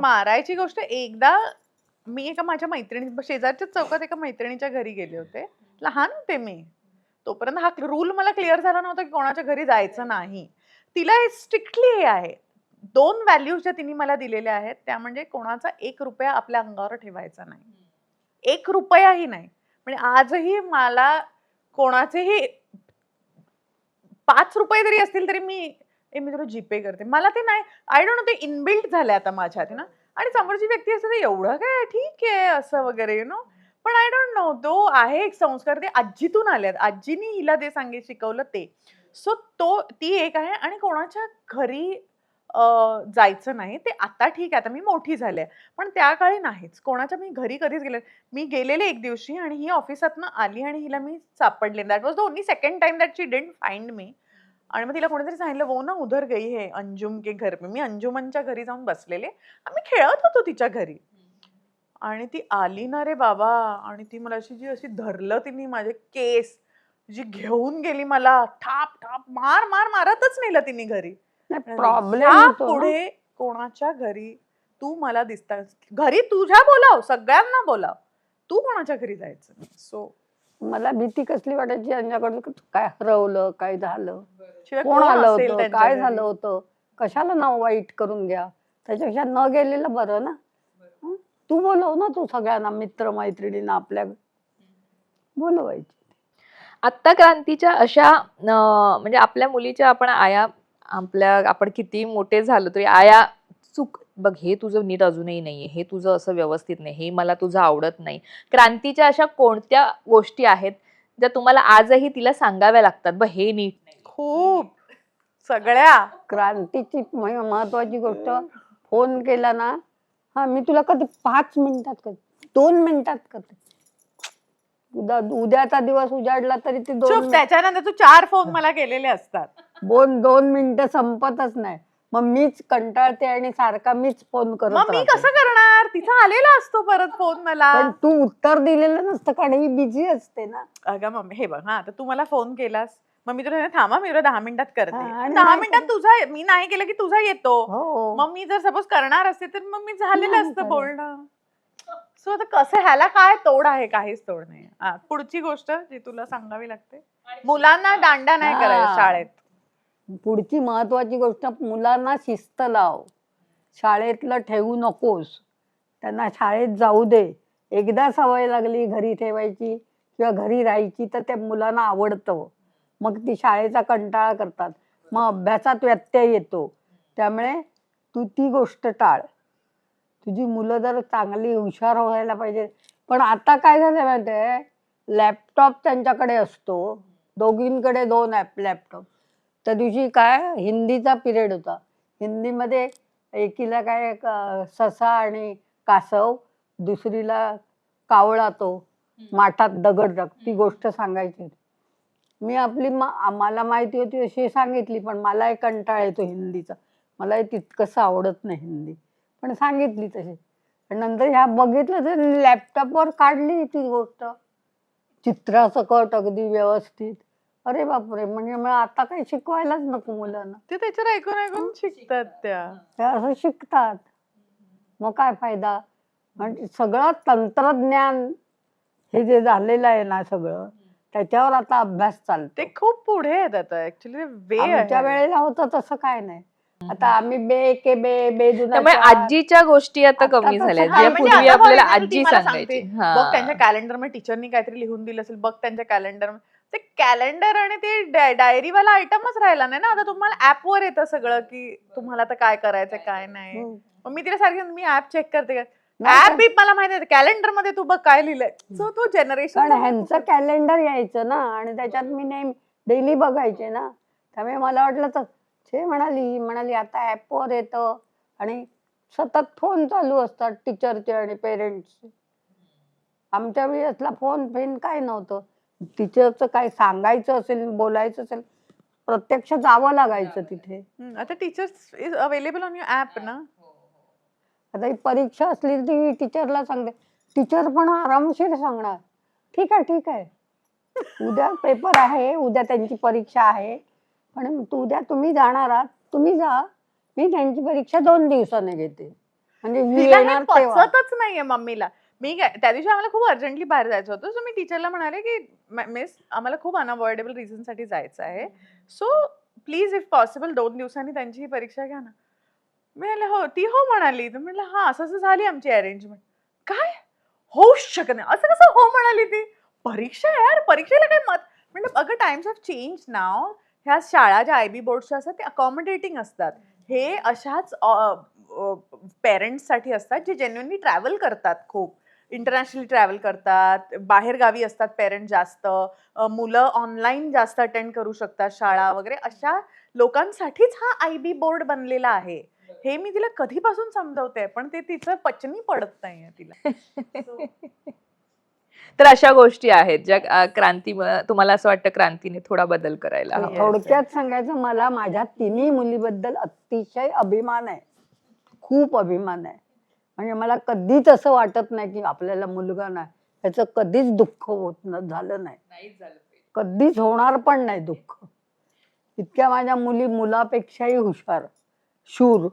मारायची गोष्ट एकदा मी एका माझ्या मैत्रिणी शेजारच्या चौकात एका मैत्रिणीच्या घरी गेले होते. लहान होते मी. तोपर्यंत हा रूल मला क्लिअर झाला नव्हता की कोणाच्या घरी जायचं नाही. तिला स्ट्रिक्टली हे आहे. दोन व्हॅल्यूज ज्या तिने मला दिलेल्या आहेत त्या म्हणजे कोणाचा एक रुपया आपल्या अंगावर ठेवायचा नाही. एक रुपयाही नाही. म्हणजे आजही मला कोणाचेही पाच रुपये जरी असतील तरी मी ए मी तुला जीपे करते. मला ते नाही. आय डोंट नो ते इनबिल्ट झालं आता माझ्यात ना. आणि समोरची व्यक्ती असते ते एवढं काय? ठीक आहे असं वगैरे यु नो पण आय डोंट नो तो आहे एक संस्कार. ते आजीतून आल्यात आजीनी हिला ते सांगित शिकवलं ते. सो तो ती एक आहे आणि कोणाच्या घरी जायचं नाही. ते आता ठीक आहे. आता मी मोठी झाले पण त्या काळी नाहीच. कोणाच्या मी घरी कधीच गेले मी गेलेले एक दिवशी आणि ही ऑफिसातनं आली आणि हिला मी सापडले. That was the only second time that she didn't find me आणि मग तिला कोणीतरी सांगितलं वो ना उधर गई है अंजुम के घर पे. मी अंजुमनच्या घरी जाऊन बसलेले. आम्ही खेळत होतो तिच्या घरी. आणि ती आली ना रे बाबा. आणि ती मला अशी जी अशी धरलं तिने माझे केस जी घेऊन गेली मला. ठाप ठाप मार मार मारतच नेलं तिने घरी. प्रॉब्लेम पुढे कोणाच्या घरी तू मला दिसतास. घरी तुझ्या बोलाव सगळ्यांना बोलाव. तू कोणाच्या घरी जायचं? सो मला भीती कसली वाटायची यांच्याकडून? काय हरवलं काय झालं? शिवाय कोण कोण आलं असेल होतं? त्यांच्या काय घरी? झालं होतं? कशाला नाव वाईट करून घ्या? त्याच्यापेक्षा न गेलेलं बरं ना? हं? तू बोलव ना तू सगळ्यांना मित्र मैत्रिणींना आपल्या बोलवायची. आत्ता क्रांतीच्या अशा अं, म्हणजे आपल्या मुलीच्या आपण आया आपल्या आपण किती मोठे झालो तरी आया चूक बघ हे तुझं नीट अजूनही नाहीये हे तुझं असं व्यवस्थित नाही हे मला तुझं आवडत नाही. क्रांतीच्या अशा कोणत्या गोष्टी आहेत ज्या तुम्हाला आजही तिला सांगाव्या लागतात? बघ हे नीट नाही. खूप. सगळ्या. क्रांतीची महत्वाची गोष्ट फोन केला ना हा मी तुला कधी पाच मिनिटात करते दोन मिनिटात करते. उद्या उद्याचा दिवस उजाडला तरी ते दोन चुप मिनिट- त्याच्यानंतर तू चार फोन मला केलेले असतात. दोन दोन मिनिटं संपतच नाही. मग मीच कंटाळते आणि सारखा मीच फोन करत मी राहते. कसं करणार? तिचा आलेला असतो परत फोन मला. पण तू उत्तर दिलेलं नसतं कारण ही बिझी असते ना. अगं मम्मी हे बघ हा तर तू मला फोन केलास. मग मी तुला थांबा मी तुला दहा मिनिटात करते. आणि दहा नाही मिनिटात तुझा मी नाही केलं की तुझा येतो. हो. मग मी जर सपोज करणार असते तर मग मी झालेलं नाही असतं करत. बोलणं. सो आता कसं ह्याला काय तोड आहे काहीच तोड नाही. हा, पुढची गोष्ट जी तुला सांगावी लागते. मुलांना दांडा नाही करायचा हा. शाळेत. पुढची महत्त्वाची गोष्ट मुलांना शिस्त लाव. शाळेतलं ठेवू नकोस. त्यांना शाळेत जाऊ दे. एकदा सवय लागली घरी ठेवायची किंवा घरी राहायची तर त्या मुलांना आवडतं. मग ती शाळेचा कंटाळा करतात. मग अभ्यासात व्यत्यय येतो. त्यामुळे तू ती गोष्ट टाळ. तुझी मुलं जर चांगली हुशार व्हायला पाहिजे. पण आता काय झालं माहिती आहे लॅपटॉप त्यांच्याकडे असतो. दोघींकडे दोन ॲप लॅपटॉप. त्या दिवशी काय हिंदीचा पिरियड होता. हिंदीमध्ये एकीला काय ससा आणि कासव दुसरीला कावळा तो. माठात दगड टाक ती गोष्ट सांगायची होती. मी आपली मा आम्हाला माहिती होती अशी सांगितली पण मला एक कंटाळा येतो हिंदीचा. मला तितकंसं आवडत नाही हिंदी. पण सांगितली तशी. नंतर ह्या बघितलं तर लॅपटॉपवर काढली ती गोष्ट. चित्रासकट अगदी व्यवस्थित. अरे बापरे म्हणजे मग आता काही शिकवायलाच नको मुलांना. ते त्याच्यावर ऐकून ऐकून शिकतात त्या. ते असं शिकतात. मग काय फायदा? म्हणजे सगळं तंत्रज्ञान हे जे झालेलं आहे ना सगळं त्याच्यावर आता अभ्यास चालतो. ते खूप पुढे आहेत आता. ऍक्च्युली वे आमच्या वेळेला होतं तसं काय नाही. आता आम्ही बे के बे बे त्यामुळे आजीच्या गोष्टी आता आता कमी तसं झाल्या. काय ज्या म्हणजे पूर्वी आता आपल्याला ती आजी मला सांगायची. हा. बघ त्यांच्या कॅलेंडरमध्ये टीचरनी काहीतरी लिहून दिलं असेल. बघ त्यांच्या कॅलेंडर ते कॅलेंडर आणि ते डायरी वाला आयटमच राहिला नाही ना. आता तुम्हाला ऍप वर येतं सगळं की तुम्हाला आता काय करायचं काय नाही. मग मी तिला सारखी मी ऍप चेक करते ऍप बी मला माहिती आहे कॅलेंडरमध्ये तू बघ काय लिहिलंय. सो तो जनरेशन ह्यांचं कॅलेंडर यायचं ना. आणि त्याच्यात मी नेहमी डेली बघायचे ना. त्यामुळे मला वाटलं तर छे म्हणाली म्हणाली आता ॲपवर येतं. आणि सतत फोन चालू असतात टीचरचे आणि पेरेंट्सचे आमच्या वेळी असला फोन फेन काय नव्हतं. टीचरचं काय सांगायचं असेल बोलायचं असेल प्रत्यक्ष जावं लागायचं तिथे. आता teachers is available on your app ना? आता ही परीक्षा असली ती टीचरला सांगते. टीचर पण आरामशीर सांगणार. ठीक आहे ठीक आहे. उद्या पेपर आहे उद्या त्यांची परीक्षा आहे. पण तू उद्या तुम्ही जाणार आहात तुम्ही जा. मी त्यांची परीक्षा दोन दिवसाने घेते. म्हणजे तिला हे येणार तेव्हा. पचतच नाहीये मम्मीला. मी काय त्या दिवशी आम्हाला खूप अर्जंटली बाहेर जायचं होतं. सो मी टीचरला म्हणाले की मिस आम्हाला खूप अनअवॉइडेबल रिझनसाठी जायचं आहे. सो प्लीज इफ पॉसिबल दोन दिवसांनी त्यांची ही परीक्षा घ्या ना. मी म्हणलं हो. ती हो म्हणाली. तर म्हटलं हा असं असं झाली आमची अरेंजमेंट काय? होऊच शकत नाही. असं कसं हो म्हणाली ती? परीक्षा यार परीक्षेला काय मत? म्हणजे अगं टाइम्स ऑफ चेंज नाव ह्या शाळा ज्या आय बी बोर्डच्या असतात ते अकॉमोडेटिंग असतात. हे अशाच पेरेंट्ससाठी असतात जे जेन्युनली ट्रॅव्हल करतात खूप. इंटरनॅशनली ट्रॅव्हल करतात बाहेर गावी असतात पेरेंट जास्त मुलं ऑनलाईन जास्त अटेंड करू शकतात शाळा वगैरे अशा लोकांसाठीच हा आय बी बोर्ड बनलेला आहे. हे मी तिला कधीपासून समजवते पण ते तिचं पचनी पडत नाहीये तिला. तर अशा गोष्टी आहेत ज्या क्रांती तुम्हाला असं वाटतं क्रांतीने थोडा बदल करायला हवा? Yes. थोडक्यात सांगायचं मला माझ्या तिन्ही मुलीबद्दल अतिशय अभिमान आहे. खूप अभिमान आहे. म्हणजे मला कधीच असं वाटत नाही की आपल्याला मुलगा नाही. त्याचं कधीच दुःख होत न झालं नाही. कधीच होणार पण नाही दुःख. इतक्या माझ्या मुली मुलापेक्षाही हुशार. शूर.